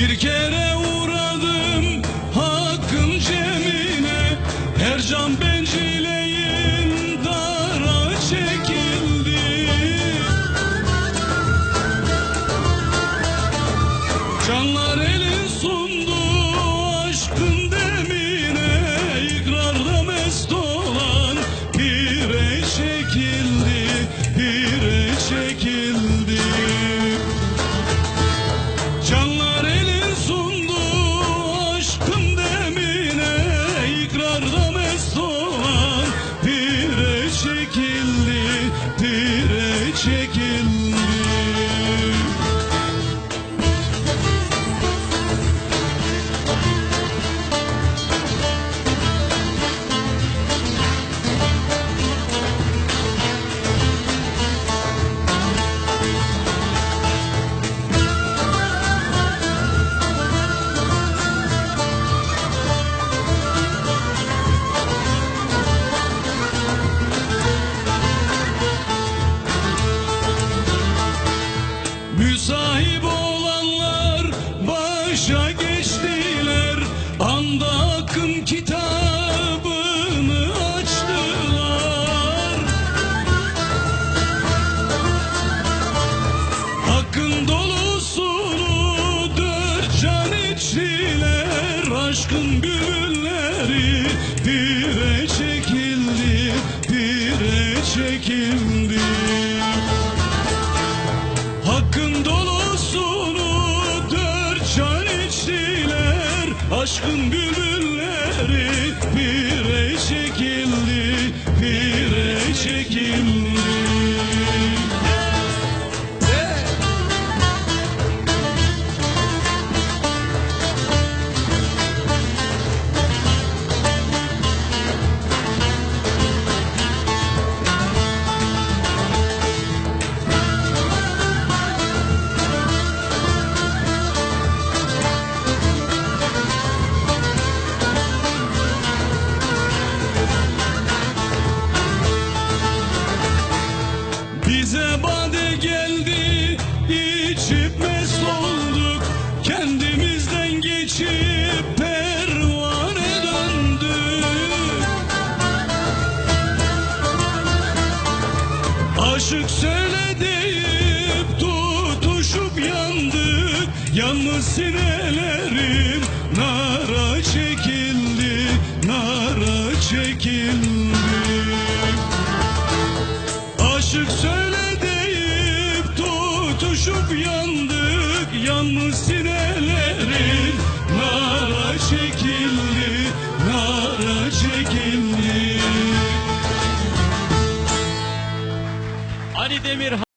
Yürüken chicken. Başa geçtiler anda akın kitabını açtılar. Hakkın dolusunu dört can içtiler aşkın gülü Aşkın bülbülleri Bize bade geldi, içip mest olduk. Kendimizden geçip pervane döndük. Aşık söyle deyip tutuşup yandık. Yalnız sinelerim nara çekildi, nara çekildi. Tutuşup yandık Yalnız sinelerin. Nara çekildi Nara çekildi. Ali Demir